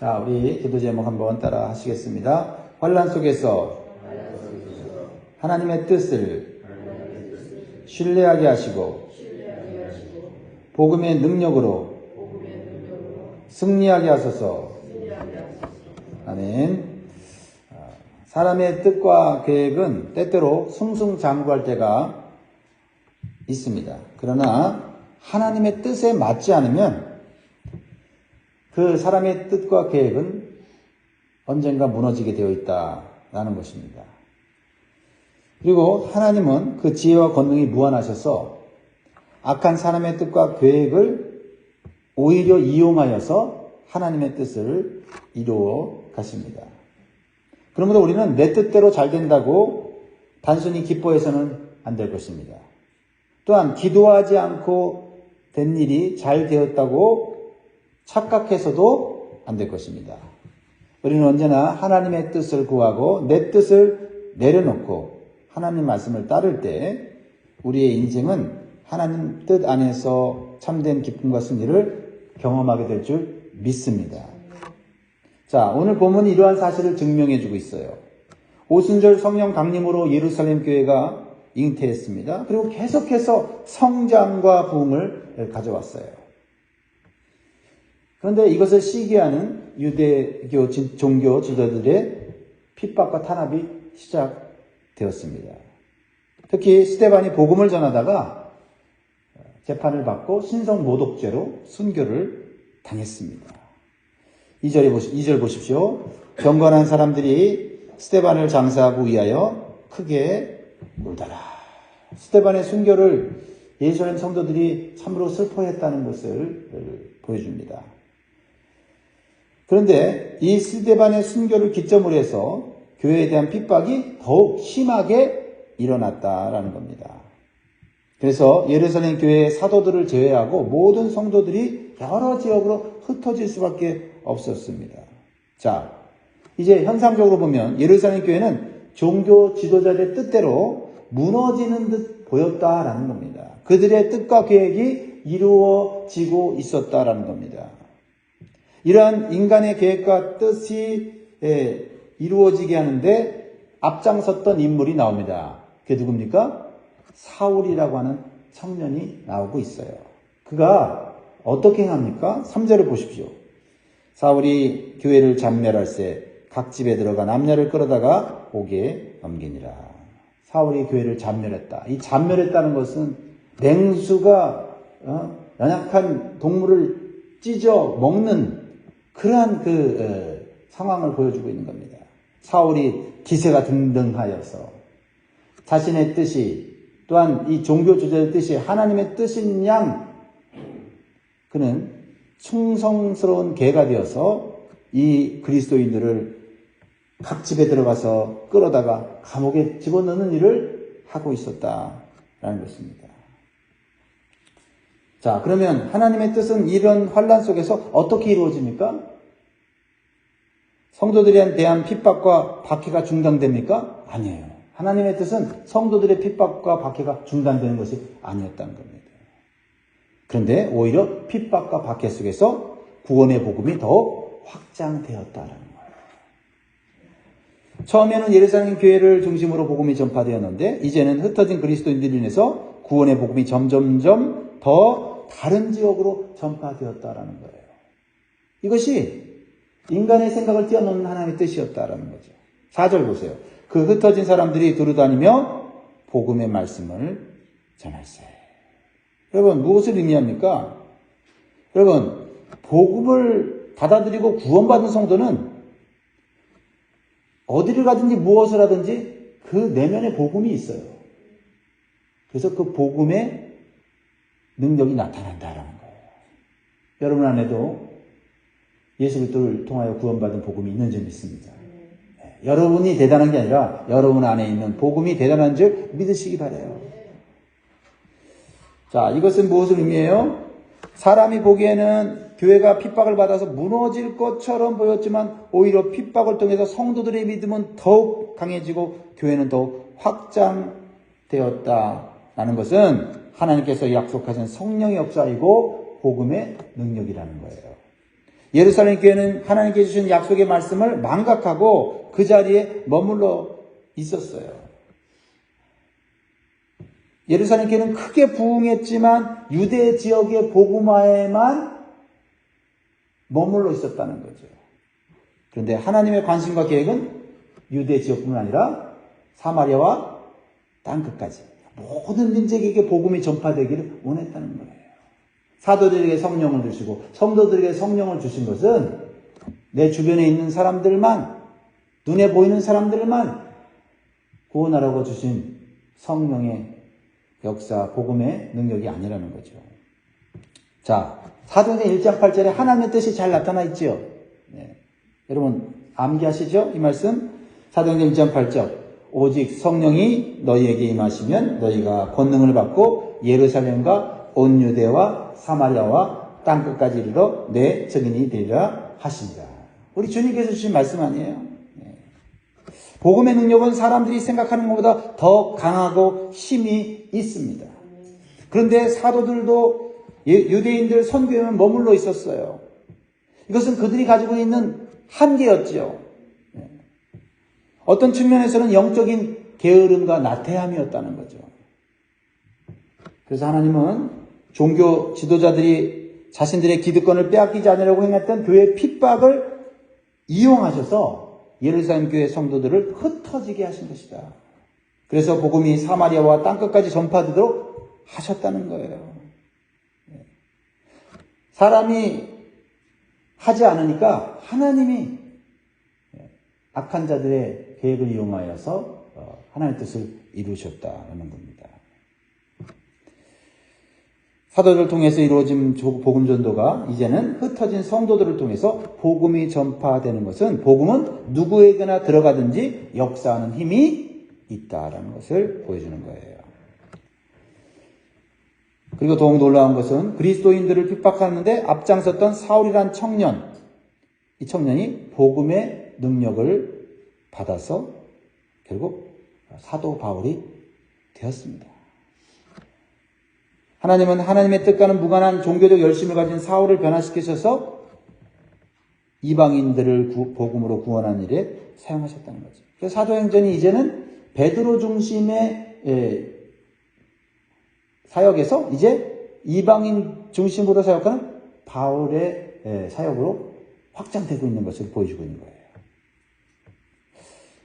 자, 우리 기도 제목 한번 따라 하시겠습니다. 환란 속에서 하나님의 뜻을 신뢰하게 하시고 복음의 능력으로 승리하게 하소서. 아멘. 아, 사람의 뜻과 계획은 때때로 승승장구할 때가 있습니다. 그러나 하나님의 뜻에 맞지 않으면 그 사람의 뜻과 계획은 언젠가 무너지게 되어 있다라는 것입니다. 그리고 하나님은 그 지혜와 권능이 무한하셔서 악한 사람의 뜻과 계획을 오히려 이용하여서 하나님의 뜻을 이루어 가십니다. 그러므로 우리는 내 뜻대로 잘 된다고 단순히 기뻐해서는 안 될 것입니다. 또한 기도하지 않고 된 일이 잘 되었다고 착각해서도 안 될 것입니다. 우리는 언제나 하나님의 뜻을 구하고 내 뜻을 내려놓고 하나님 말씀을 따를 때 우리의 인생은 하나님 뜻 안에서 참된 기쁨과 승리를 경험하게 될 줄 믿습니다. 자, 오늘 본문이 이러한 사실을 증명해 주고 있어요. 오순절 성령 강림으로 예루살렘 교회가 잉태했습니다. 그리고 계속해서 성장과 부흥을 가져왔어요. 그런데 이것을 시기하는 유대교 종교 지도들의 핍박과 탄압이 시작되었습니다. 특히 스테반이 복음을 전하다가 재판을 받고 신성 모독죄로 순교를 당했습니다. 2절에 보시, 2절 보십시오. 경건한 사람들이 스테반을 장사하고 위하여 크게 울더라. 스테반의 순교를 예루살렘 성도들이 참으로 슬퍼했다는 것을 보여줍니다. 그런데 이 스테반의 순교를 기점으로 해서 교회에 대한 핍박이 더욱 심하게 일어났다라는 겁니다. 그래서 예루살렘 교회의 사도들을 제외하고 모든 성도들이 여러 지역으로 흩어질 수밖에 없었습니다. 자, 이제 현상적으로 보면 예루살렘 교회는 종교 지도자들의 뜻대로 무너지는 듯 보였다라는 겁니다. 그들의 뜻과 계획이 이루어지고 있었다라는 겁니다. 이러한 인간의 계획과 뜻이 이루어지게 하는데 앞장섰던 인물이 나옵니다. 그게 누굽니까? 사울이라고 하는 청년이 나오고 있어요. 그가 어떻게 행합니까? 3절을 보십시오. 사울이 교회를 잔멸할세 각 집에 들어가 남녀를 끌어다가 옥에 넘기니라. 사울이 교회를 잔멸했다. 이 잔멸했다는 것은 맹수가 어? 연약한 동물을 찢어 먹는 그러한 그 어, 상황을 보여주고 있는 겁니다. 사울이 기세가 등등하여서 자신의 뜻이 또한 이 종교 주제의 뜻이 하나님의 뜻인 양 그는 충성스러운 개가 되어서 이 그리스도인들을 각 집에 들어가서 끌어다가 감옥에 집어넣는 일을 하고 있었다라는 것입니다. 자, 그러면 하나님의 뜻은 이런 환란 속에서 어떻게 이루어집니까? 성도들에 대한 핍박과 박해가 중단됩니까? 아니에요. 하나님의 뜻은 성도들의 핍박과 박해가 중단되는 것이 아니었다는 겁니다. 그런데 오히려 핍박과 박해 속에서 구원의 복음이 더욱 확장되었다는 거예요. 처음에는 예루살렘 교회를 중심으로 복음이 전파되었는데 이제는 흩어진 그리스도인들로 인해서 구원의 복음이 점점점 더 다른 지역으로 전파되었다라는 거예요. 이것이 인간의 생각을 뛰어넘는 하나님의 뜻이었다라는 거죠. 4절 보세요. 그 흩어진 사람들이 두루다니며 복음의 말씀을 전할세. 여러분, 무엇을 의미합니까? 여러분, 복음을 받아들이고 구원받은 성도는 어디를 가든지 무엇을 하든지 그 내면에 복음이 있어요. 그래서 그 복음의 능력이 나타난다라는 거예요. 여러분 안에도 예수 그리스도를 통하여 구원받은 복음이 있는 줄 믿습니다. 네. 여러분이 대단한 게 아니라 여러분 안에 있는 복음이 대단한 줄 믿으시기 바래요. 자, 이것은 무엇을 의미해요? 사람이 보기에는 교회가 핍박을 받아서 무너질 것처럼 보였지만 오히려 핍박을 통해서 성도들의 믿음은 더욱 강해지고 교회는 더욱 확장되었다라는 것은 하나님께서 약속하신 성령의 역사이고 복음의 능력이라는 거예요. 예루살렘 교회는 하나님께 주신 약속의 말씀을 망각하고 그 자리에 머물러 있었어요. 예루살렘 교회는 크게 부흥했지만 유대 지역의 복음화에만 머물러 있었다는 거죠. 그런데 하나님의 관심과 계획은 유대 지역뿐만 아니라 사마리아와 땅 끝까지 모든 민족에게 복음이 전파되기를 원했다는 거예요. 사도들에게 성령을 주시고 성도들에게 성령을 주신 것은 내 주변에 있는 사람들만 눈에 보이는 사람들만 구원하라고 주신 성령의 역사, 복음의 능력이 아니라는 거죠. 자, 사도행전 1장 8절에 하나님의 뜻이 잘 나타나 있지요. 네. 여러분 암기하시죠? 이 말씀 사도행전 1장 8절 오직 성령이 너희에게 임하시면 너희가 권능을 받고 예루살렘과 온 유대와 사마리아와 땅 끝까지 이르러 내 증인이 되리라 하십니다. 우리 주님께서 주신 말씀 아니에요? 네. 복음의 능력은 사람들이 생각하는 것보다 더 강하고 힘이 있습니다. 그런데 사도들도 예, 유대인들 선교에만 머물러 있었어요. 이것은 그들이 가지고 있는 한계였지요. 네. 어떤 측면에서는 영적인 게으름과 나태함이었다는 거죠. 그래서 하나님은 종교 지도자들이 자신들의 기득권을 빼앗기지 않으려고 행했던 교회 핍박을 이용하셔서 예루살렘 교회 성도들을 흩어지게 하신 것이다. 그래서 복음이 사마리아와 땅끝까지 전파되도록 하셨다는 거예요. 사람이 하지 않으니까 하나님이 악한 자들의 계획을 이용하여서 어, 하나님의 뜻을 이루셨다는 겁니다. 사도를 통해서 이루어진 복음 전도가 이제는 흩어진 성도들을 통해서 복음이 전파되는 것은 복음은 누구에게나 들어가든지 역사하는 힘이 있다라는 것을 보여주는 거예요. 그리고 더욱 놀라운 것은 그리스도인들을 핍박하는데 앞장섰던 사울이란 청년, 이 청년이 복음의 능력을 받아서 결국 사도 바울이 되었습니다. 하나님은 하나님의 뜻과는 무관한 종교적 열심을 가진 사울을 변화시키셔서 이방인들을 구, 복음으로 구원한 일에 사용하셨다는 거죠. 그래서 사도행전이 이제는 베드로 중심의 에, 사역에서 이제 이방인 중심으로 사역하는 바울의 에, 사역으로 확장되고 있는 것을 보여주고 있는 거예요.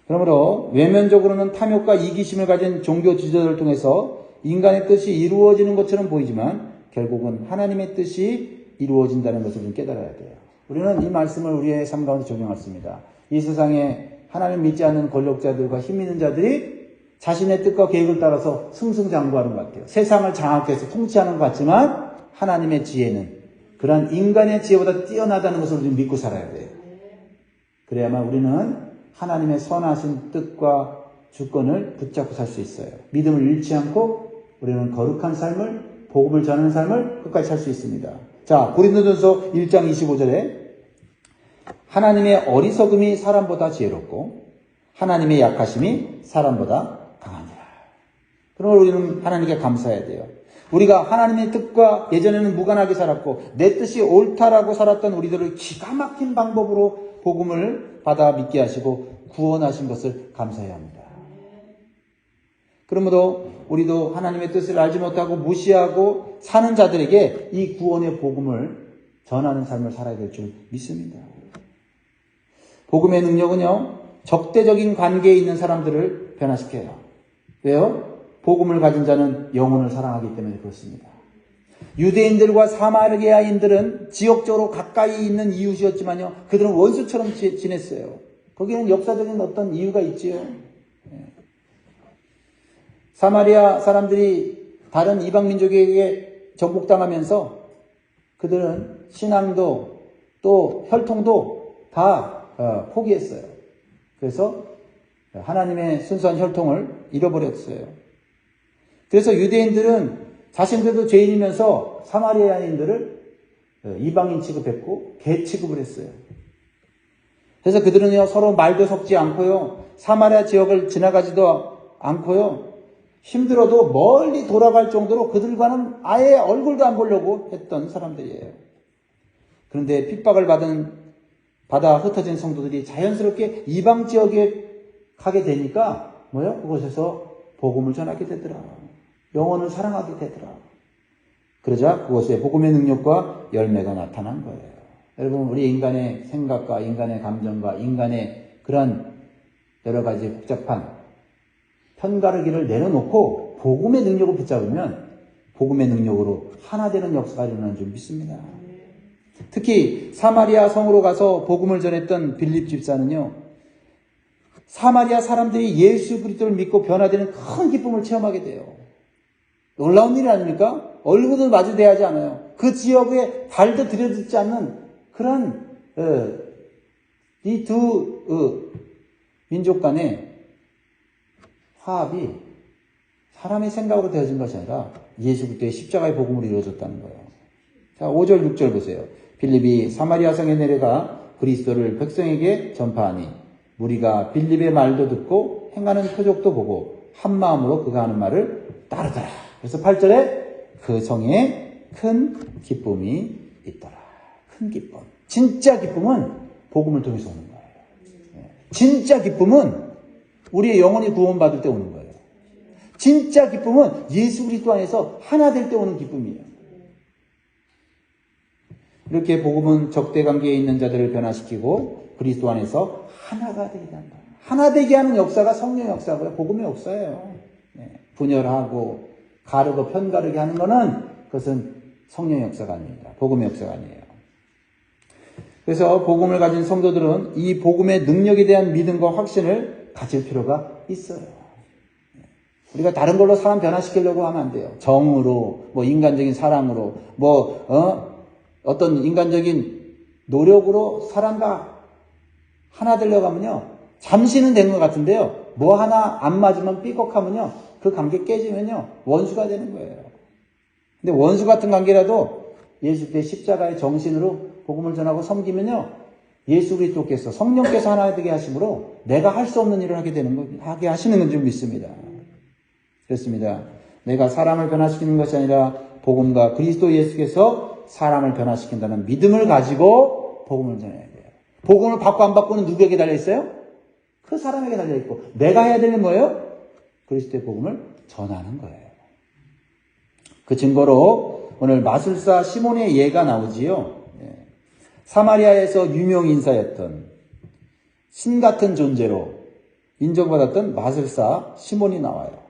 그러므로 외면적으로는 탐욕과 이기심을 가진 종교 지도자를 통해서 인간의 뜻이 이루어지는 것처럼 보이지만 결국은 하나님의 뜻이 이루어진다는 것을 좀 깨달아야 돼요. 우리는 이 말씀을 우리의 삶 가운데 적용했습니다. 이 세상에 하나님 믿지 않는 권력자들과 힘 있는 자들이 자신의 뜻과 계획을 따라서 승승장구하는 것 같아요. 세상을 장악해서 통치하는 것 같지만 하나님의 지혜는 그러한 인간의 지혜보다 뛰어나다는 것을 우리는 믿고 살아야 돼요. 그래야만 우리는 하나님의 선하신 뜻과 주권을 붙잡고 살 수 있어요. 믿음을 잃지 않고 우리는 거룩한 삶을 복음을 전하는 삶을 끝까지 살 수 있습니다. 자, 고린도전서 1장 25절에 하나님의 어리석음이 사람보다 지혜롭고 하나님의 약하심이 사람보다 강하니라. 그러므로 우리는 하나님께 감사해야 돼요. 우리가 하나님의 뜻과 예전에는 무관하게 살았고 내 뜻이 옳다라고 살았던 우리들을 기가 막힌 방법으로 복음을 받아 믿게 하시고 구원하신 것을 감사해야 합니다. 그러므로 우리도 하나님의 뜻을 알지 못하고 무시하고 사는 자들에게 이 구원의 복음을 전하는 삶을 살아야 될 줄 믿습니다. 복음의 능력은요, 적대적인 관계에 있는 사람들을 변화시켜요. 왜요? 복음을 가진 자는 영혼을 사랑하기 때문에 그렇습니다. 유대인들과 사마리아인들은 지역적으로 가까이 있는 이웃이었지만요, 그들은 원수처럼 지냈어요. 거기는 역사적인 어떤 이유가 있지요. 사마리아 사람들이 다른 이방 민족에게 정복당하면서 그들은 신앙도 또 혈통도 다 어, 포기했어요. 그래서 하나님의 순수한 혈통을 잃어버렸어요. 그래서 유대인들은 자신들도 죄인이면서 사마리아인들을 어, 이방인 취급했고 개 취급을 했어요. 그래서 그들은요 서로 말도 섞지 않고요 사마리아 지역을 지나가지도 않고요 힘들어도 멀리 돌아갈 정도로 그들과는 아예 얼굴도 안 보려고 했던 사람들이에요. 그런데 핍박을 받은 받아 흩어진 성도들이 자연스럽게 이방 지역에 가게 되니까 뭐요? 그곳에서 복음을 전하게 되더라. 영혼을 사랑하게 되더라. 그러자 그곳에 복음의 능력과 열매가 나타난 거예요. 여러분 우리 인간의 생각과 인간의 감정과 인간의 그런 여러 가지 복잡한 편가르기를 내려놓고 복음의 능력을 붙잡으면 복음의 능력으로 하나 되는 역사가 일어나는 줄 믿습니다. 특히 사마리아 성으로 가서 복음을 전했던 빌립 집사는요. 사마리아 사람들이 예수 그리스도를 믿고 변화되는 큰 기쁨을 체험하게 돼요. 놀라운 일 아닙니까? 얼굴도 마주대야 하지 않아요. 그 지역에 발도 들여듣지 않는 그런 어, 이두 어, 민족 간의 화합이 사람의 생각으로 되어진 것이 아니라 예수 그리스도의 십자가의 복음으로 이루어졌다는 거예요. 자, 5절 6절 보세요. 빌립이 사마리아 성에 내려가 그리스도를 백성에게 전파하니 무리가 빌립의 말도 듣고 행하는 표적도 보고 한 마음으로 그가 하는 말을 따르더라. 그래서 8절에 그 성에 큰 기쁨이 있더라. 큰 기쁨. 진짜 기쁨은 복음을 통해서 오는 거예요. 예. 진짜 기쁨은 우리의 영혼이 구원받을 때 오는 거예요. 진짜 기쁨은 예수 그리스도 안에서 하나 될 때 오는 기쁨이에요. 이렇게 복음은 적대 관계에 있는 자들을 변화시키고 그리스도 안에서 하나가 되게 한다. 하나 되게 하는 역사가 성령 역사고요. 복음의 역사예요. 네. 분열하고 가르고 편가르게 하는 것은 그것은 성령 역사가 아닙니다. 복음의 역사가 아니에요. 그래서 복음을 가진 성도들은 이 복음의 능력에 대한 믿음과 확신을 가질 필요가 있어요. 우리가 다른 걸로 사람 변화시키려고 하면 안 돼요. 정으로, 뭐 인간적인 사랑으로, 뭐, 어? 어떤 인간적인 노력으로 사람과 하나 되려고 하면요. 잠시는 된 것 같은데요. 뭐 하나 안 맞으면 삐걱하면요. 그 관계 깨지면요. 원수가 되는 거예요. 근데 원수 같은 관계라도 예수 때 십자가의 정신으로 복음을 전하고 섬기면요. 예수 그리스도께서 성령께서 하나 되게 하심으로 내가 할 수 없는 일을 하게 되는 거 하게 하시는 건줄 믿습니다. 그렇습니다. 내가 사람을 변화시키는 것이 아니라 복음과 그리스도 예수께서 사람을 변화시킨다는 믿음을 가지고 복음을 전해야 돼요. 복음을 받고 안 받고는 누구에게 달려 있어요? 그 사람에게 달려 있고 내가 해야 되는 뭐예요? 그리스도의 복음을 전하는 거예요. 그 증거로 오늘 마술사 시몬의 예가 나오지요. 예. 사마리아에서 유명 인사였던 신 같은 존재로 인정받았던 마술사 시몬이 나와요.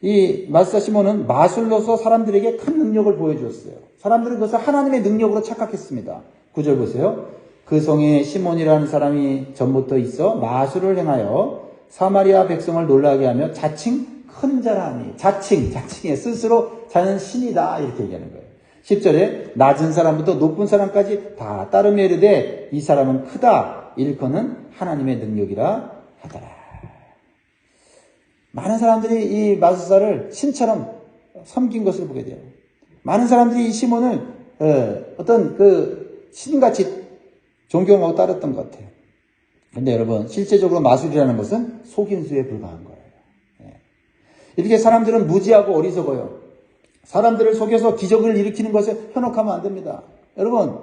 이 마술사 시몬은 마술로서 사람들에게 큰 능력을 보여주었어요. 사람들은 그것을 하나님의 능력으로 착각했습니다. 구절 보세요. 그 성에 시몬이라는 사람이 전부터 있어 마술을 행하여 사마리아 백성을 놀라게 하며 자칭 큰 자라니 자칭 자칭에 스스로 자는 신이다 이렇게 얘기하는 거예요. 10절에 낮은 사람부터 높은 사람까지 다 따르며 이르되 이 사람은 크다 일커는 하나님의 능력이라 하더라. 많은 사람들이 이 마술사를 신처럼 섬긴 것을 보게 돼요. 많은 사람들이 이 시몬을 어, 어떤 그 신같이 존경하고 따랐던 것 같아요. 근데 여러분, 실제적으로 마술이라는 것은 속임수에 불과한 거예요. 예. 이렇게 사람들은 무지하고 어리석어요. 사람들을 속여서 기적을 일으키는 것에 현혹하면 안 됩니다. 여러분,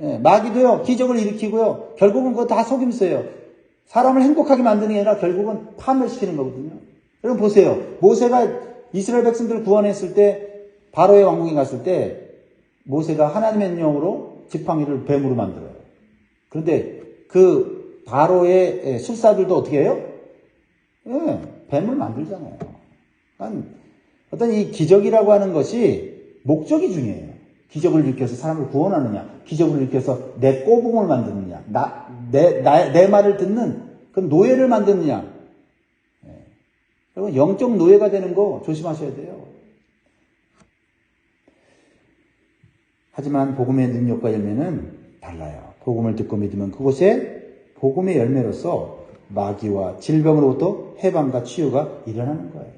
예, 마귀도요, 기적을 일으키고요, 결국은 그거 다 속임수예요. 사람을 행복하게 만드는 게 아니라 결국은 파멸시키는 거거든요. 여러분 보세요. 모세가 이스라엘 백성들을 구원했을 때, 바로의 왕궁에 갔을 때, 모세가 하나님의 명으로 지팡이를 뱀으로 만들어요. 그런데 그 바로의 술사들도 어떻게 해요? 예, 뱀을 만들잖아요. 그러니까 어떤 이 기적이라고 하는 것이 목적이 중요해요. 기적을 일으켜서 사람을 구원하느냐, 기적을 일으켜서 내 꼬붕을 만드느냐, 나, 내, 나, 내 말을 듣는 그 노예를 만드느냐. 예. 여러분, 영적 노예가 되는 거 조심하셔야 돼요. 하지만 복음의 능력과 열매는 달라요. 복음을 듣고 믿으면 그곳에 복음의 열매로서 마귀와 질병으로부터 해방과 치유가 일어나는 거예요.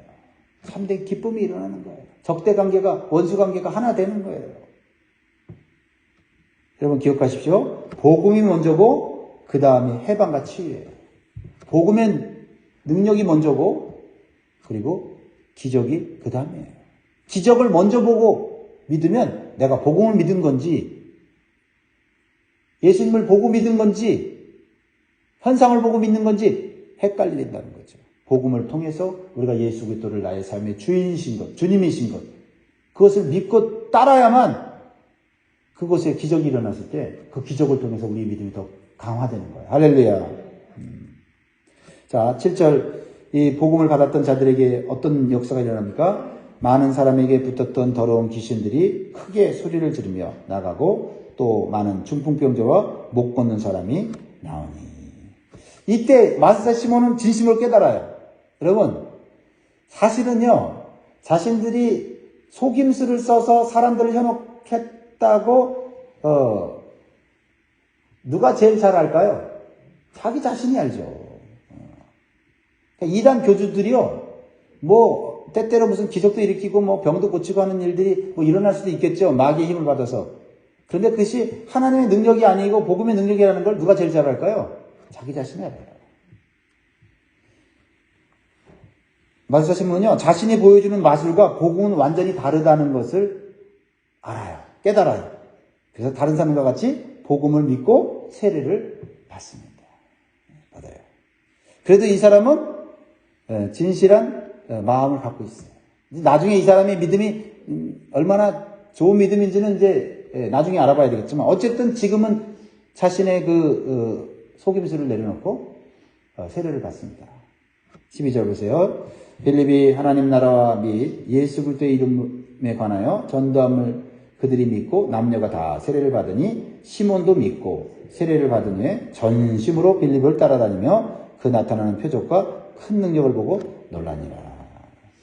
참된 기쁨이 일어나는 거예요. 적대 관계가, 원수 관계가 하나 되는 거예요. 여러분 기억하십시오. 복음이 먼저고, 그 다음에 해방과 치유예요. 복음의 능력이 먼저고, 그리고 기적이 그 다음이에요. 기적을 먼저 보고 믿으면 내가 복음을 믿은 건지, 예수님을 보고 믿은 건지 현상을 보고 믿는 건지 헷갈린다는 거죠. 복음을 통해서 우리가 예수 그리스도를 나의 삶의 주인이신 것, 주님이신 것, 그것을 믿고 따라야만 그곳에 기적이 일어났을 때 그 기적을 통해서 우리 믿음이 더 강화되는 거예요. 할렐루야. 음. 자, 7절 이 복음을 받았던 자들에게 어떤 역사가 일어납니까? 많은 사람에게 붙었던 더러운 귀신들이 크게 소리를 지르며 나가고 또 많은 중풍병자와 못 걷는 사람이 나오니 이때 마스사 시몬은 진심으로 깨달아요. 여러분 사실은요 자신들이 속임수를 써서 사람들을 현혹했다고 어, 누가 제일 잘 알까요? 자기 자신이 알죠. 그러니까 이단 교주들이요, 뭐, 때때로 무슨 기적도 일으키고, 뭐, 병도 고치고 하는 일들이 뭐 일어날 수도 있겠죠. 마귀의 힘을 받아서. 그런데 그것이 하나님의 능력이 아니고 복음의 능력이라는 걸 누가 제일 잘 알까요? 자기 자신이 알아요. 마술사 신문은요, 자신이 보여주는 마술과 복음은 완전히 다르다는 것을 알아요. 깨달아요. 그래서 다른 사람과 같이 복음을 믿고 세례를 받습니다. 받아요. 그래도 이 사람은 예, 진실한 어, 마음을 갖고 있어요. 나중에 이 사람의 믿음이 음, 얼마나 좋은 믿음인지는 이제 예, 나중에 알아봐야 되겠지만 어쨌든 지금은 자신의 그 어, 속임수를 내려놓고 어, 세례를 받습니다. 12절 보세요. 빌립이 하나님 나라와 및 예수 그리스도의 이름에 관하여 전도함을 그들이 믿고 남녀가 다 세례를 받으니 시몬도 믿고 세례를 받은 후에 전심으로 빌립을 따라다니며 그 나타나는 표적과 큰 능력을 보고 놀라니라.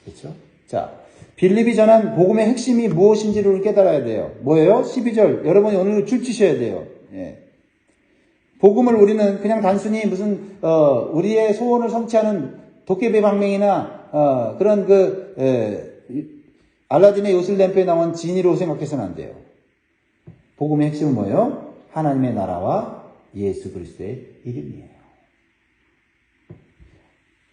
그렇죠? 자, 빌립이 전한 복음의 핵심이 무엇인지를 깨달아야 돼요. 뭐예요? 12절. 여러분이 오늘 줄치셔야 돼요. 예. 복음을 우리는 그냥 단순히 무슨 어, 우리의 소원을 성취하는 도깨비 방맹이나 어, 그런 그 에, 알라딘의 요술 램프에 나온 지니로 생각해서는 안 돼요. 복음의 핵심은 뭐예요? 하나님의 나라와 예수 그리스도의 이름이에요.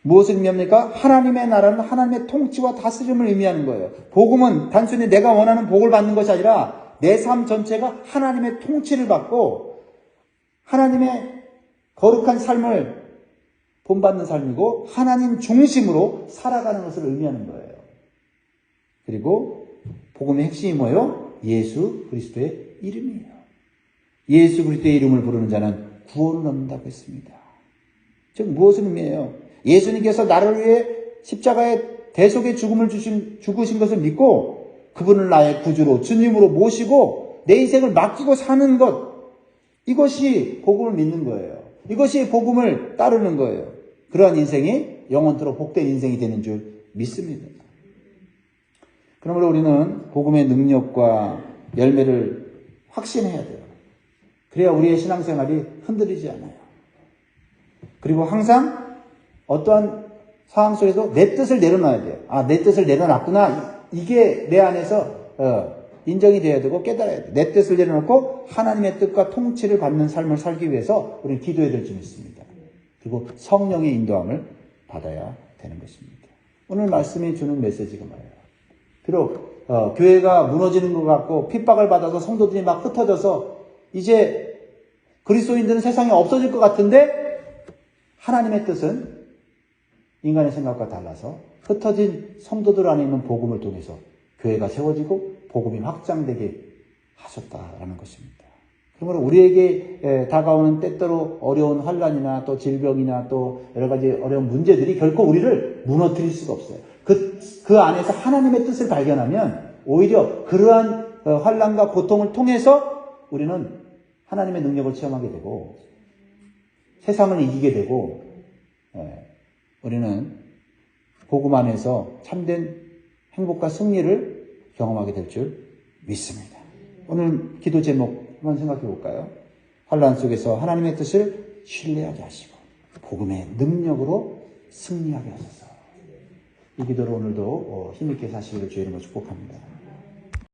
무엇을 의미합니까? 하나님의 나라는 하나님의 통치와 다스림을 의미하는 거예요. 복음은 단순히 내가 원하는 복을 받는 것이 아니라 내 삶 전체가 하나님의 통치를 받고 하나님의 거룩한 삶을 본받는 삶이고 하나님 중심으로 살아가는 것을 의미하는 거예요. 그리고 복음의 핵심이 뭐예요? 예수 그리스도의 이름이에요. 예수 그리스도의 이름을 부르는 자는 구원을 얻는다고 했습니다. 즉 무엇을 의미해요? 예수님께서 나를 위해 십자가의 대속의 죽음을 주신, 죽으신 것을 믿고 그분을 나의 구주로 주님으로 모시고 내 인생을 맡기고 사는 것 이것이 복음을 믿는 거예요. 이것이 복음을 따르는 거예요. 그러한 인생이 영원토록 복된 인생이 되는 줄 믿습니다. 그러므로 우리는 복음의 능력과 열매를 확신해야 돼요. 그래야 우리의 신앙생활이 흔들리지 않아요. 그리고 항상 어떠한 상황 속에서 내 뜻을 내려놔야 돼요. 아, 내 뜻을 내려놨구나. 이게 내 안에서 어, 인정이 돼야 되고 깨달아야 돼요. 내 뜻을 내려놓고 하나님의 뜻과 통치를 받는 삶을 살기 위해서 우리는 기도해야 될줄 믿습니다. 그리고 성령의 인도함을 받아야 되는 것입니다. 오늘 말씀이 주는 메시지가 뭐예요? 비록 어, 교회가 무너지는 것 같고 핍박을 받아서 성도들이 막 흩어져서 이제 그리스도인들은 세상에 없어질 것 같은데 하나님의 뜻은 인간의 생각과 달라서 흩어진 성도들 안에 있는 복음을 통해서 교회가 세워지고 복음이 확장되게 하셨다라는 것입니다. 그러므로 우리에게 다가오는 때때로 어려운 환란이나 또 질병이나 또 여러 가지 어려운 문제들이 결코 우리를 무너뜨릴 수가 없어요. 그, 그 안에서 하나님의 뜻을 발견하면 오히려 그러한 어, 환란과 고통을 통해서 우리는 하나님의 능력을 체험하게 되고 세상을 이기게 되고 우리는 복음 안에서 참된 행복과 승리를 경험하게 될 줄 믿습니다. 오늘 기도 제목 한번 생각해 볼까요? 환란 속에서 하나님의 뜻을 신뢰하게 하시고 복음의 능력으로 승리하게 하소서. 이 기도로 오늘도 어, 힘있게 사시기를 주의 이름으로 축복합니다.